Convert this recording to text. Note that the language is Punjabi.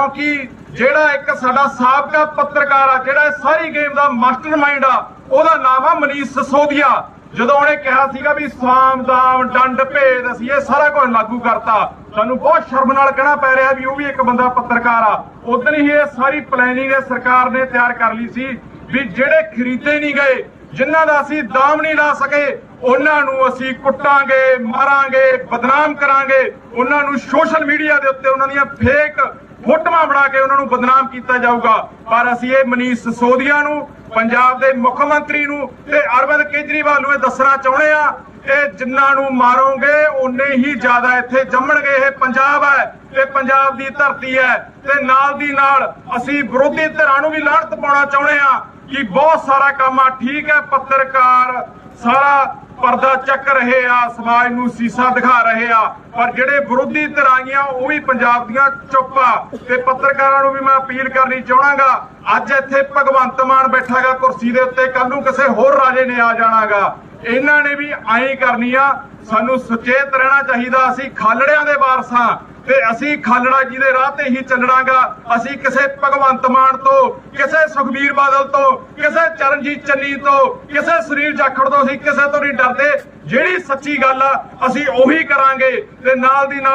ਕਿਉਂਕਿ ਜਿਹੜਾ ਇੱਕ ਸਾਡਾ ਸਾਬਕਾ ਪੱਤਰਕਾਰ ਆ, ਜਿਹੜਾ ਸਾਰੀ ਗੇਮ ਦਾ ਮਾਸਟਰਮਾਈਂਡ ਆ, ਉਹਦਾ ਨਾਮ ਆ ਮਨੀਸ਼ ਸਸੋਦੀਆ। ਜਦੋਂ ਉਹਨੇ ਕਿਹਾ ਸੀਗਾ ਵੀ ਸਾਮ ਦਾਮ ਡੰਡ ਭੇਦ, ਅਸੀਂ ਇਹ ਸਾਰਾ ਕੁਝ ਲਾਗੂ ਕਰਤਾ। ਸਾਨੂੰ ਬਹੁਤ ਸ਼ਰਮ ਨਾਲ ਕਹਿਣਾ ਪੈ ਰਿਹਾ ਵੀ ਉਹ ਵੀ ਇੱਕ ਬੰਦਾ ਪੱਤਰਕਾਰ ਆ। ਉਦੋਂ ਹੀ ਇਹ ਸਾਰੀ ਪਲੈਨਿੰਗ ਇਹ ਸਰਕਾਰ ਨੇ ਤਿਆਰ ਕਰ ਲਈ ਸੀ ਵੀ ਜਿਹੜੇ ਖਰੀਦੇ ਨਹੀਂ ਗਏ, ਜਿਨ੍ਹਾਂ ਦਾ ਅਸੀਂ ਦਾਮ ਨਹੀਂ ਲਾ ਸਕੇ, ਉਹਨਾਂ ਨੂੰ ਅਸੀਂ ਕੁੱਟਾਂਗੇ, ਮਾਰਾਂਗੇ, ਬਦਨਾਮ ਕਰਾਂਗੇ। ਉਹਨਾਂ ਨੂੰ ਸੋਸ਼ਲ ਮੀਡੀਆ ਦੇ ਉੱਤੇ ਉਹਨਾਂ ਦੀਆਂ ਫੇਕ ਫੋਟੋਆਂ ਬਣਾ ਕੇ ਉਹਨਾਂ ਨੂੰ ਬਦਨਾਮ ਕੀਤਾ ਜਾਊਗਾ। ਪਰ ਅਸੀਂ ਇਹ ਮਨੀਸ਼ ਸੋਧੀਆ ਨੂੰ, ਪੰਜਾਬ ਦੇ ਮੁੱਖ ਮੰਤਰੀ ਨੂੰ ਤੇ ਅਰਵਿੰਦ ਕੇਜਰੀਵਾਲ ਨੂੰ ਇਹ ਦੱਸਣਾ ਚਾਹੁੰਦੇ ਆ ਇਹ ਜਿੰਨਾਂ ਨੂੰ ਮਾਰੋਗੇ, ਓਨੇ ਹੀ ਜ਼ਿਆਦਾ ਇੱਥੇ ਜੰਮਣਗੇ। ਇਹ ਪੰਜਾਬ ਹੈ, ਇਹ ਪੰਜਾਬ ਦੀ ਧਰਤੀ ਹੈ ਤੇ ਨਾਲ ਦੀ ਨਾਲ ਅਸੀਂ ਵਿਰੋਧੀ ਧਿਰਾਂ ਨੂੰ ਵੀ ਲਾਹਨਤ ਪਾਉਣਾ ਚਾਹੁੰਦੇ ਆ ਕਿ ਬਹੁਤ ਸਾਰਾ ਕੰਮ ਆ, ਠੀਕ ਹੈ, ਪੱਤਰਕਾਰ ਸਾਰਾ ਪਰਦਾ ਚੱਕ ਰਹੇ ਆ, ਸਮਾਜ ਨੂੰ ਸੀਸਾ ਦਿਖਾ ਰਹੇ ਆ, ਪਰ ਜਿਹੜੇ ਵਿਰੋਧੀ ਧਿਰਾਂਗੀਆਂ ਉਹ ਵੀ ਪੰਜਾਬ ਦੀਆਂ ਚੁੱਪ ਆ, ਤੇ ਪੱਤਰਕਾਰਾਂ ਨੂੰ ਵੀ ਮੈਂ ਅਪੀਲ ਕਰਨੀ ਚਾਹਣਾਗਾ, ਅੱਜ ਇੱਥੇ ਭਗਵੰਤ ਮਾਨ ਬੈਠਾਗਾ ਕੁਰਸੀ ਦੇ ਉੱਤੇ ਕੱਲ ਨੂੰ ਕਿਸੇ ਹੋਰ ਰਾਜੇ ਨੇ ਆ ਜਾਣਾਗਾ। ਇਹਨਾਂ ਨੇ ਵੀ ਐਂ ਕਰਨੀ ਆ ਸਾਨੂੰ ਸੁਚੇਤ ਰਹਿਣਾ ਚਾਹੀਦਾ, ਅਸੀਂ ਖਾਲੜਿਆਂ ਦੇ ਵਾਰਸਾਂ ਤੇ ਅਸੀਂ ਖਾਲੜਾ ਜੀ ਦੇ ਰਾਹ ਤੇ ਹੀ ਚੱਲਣਾਗਾ। ਅਸੀਂ ਕਿਸੇ ਭਗਵੰਤ ਮਾਨ ਤੋਂ, ਕਿਸੇ ਸੁਖਬੀਰ ਬਾਦਲ ਤੋਂ, ਕਿਸੇ ਚਰਨਜੀਤ ਚੰਨੀ ਤੋਂ, ਕਿਸੇ ਸੁਨੀਲ ਜਾਖੜ ਤੋਂ ਅਸੀਂ ਕਿਸੇ ਤੋਂ ਨਹੀਂ ਡਰਦੇ। ਜਿਹੜੀ ਸੱਚੀ ਗੱਲ ਆ, ਅਸੀਂ ਉਹੀ ਕਰਾਂਗੇ ਤੇ ਨਾਲ ਦੀ ਨਾਲ